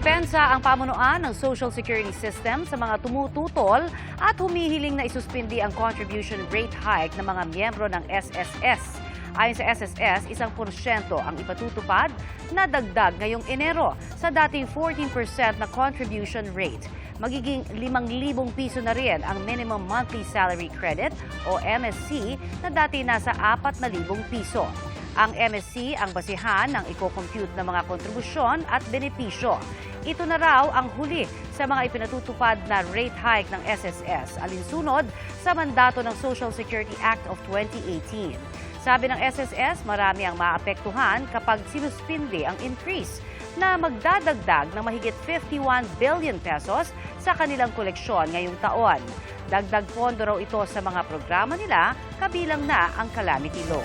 Dumepensa ang pamunuan ng Social Security System sa mga tumututol at humihiling na isuspindi ang contribution rate hike ng mga miyembro ng SSS. Ayon sa SSS, isang porsyento ang ipatutupad na dagdag ngayong Enero sa dating 14% na contribution rate. Magiging 5,000 piso na rin ang minimum monthly salary credit o MSC na dati nasa 4,000 piso. Ang MSC ang basihan ng i-compute ng mga kontribusyon at benepisyo. Ito na raw ang huli sa mga ipinatutupad na rate hike ng SSS alinsunod sa mandato ng Social Security Act of 2018. Sabi ng SSS, marami ang maapektuhan kapag sinuspindi ang increase na magdadagdag ng mahigit 51 billion pesos sa kanilang koleksyon ngayong taon. Dagdag pondo raw ito sa mga programa nila, kabilang na ang calamity law.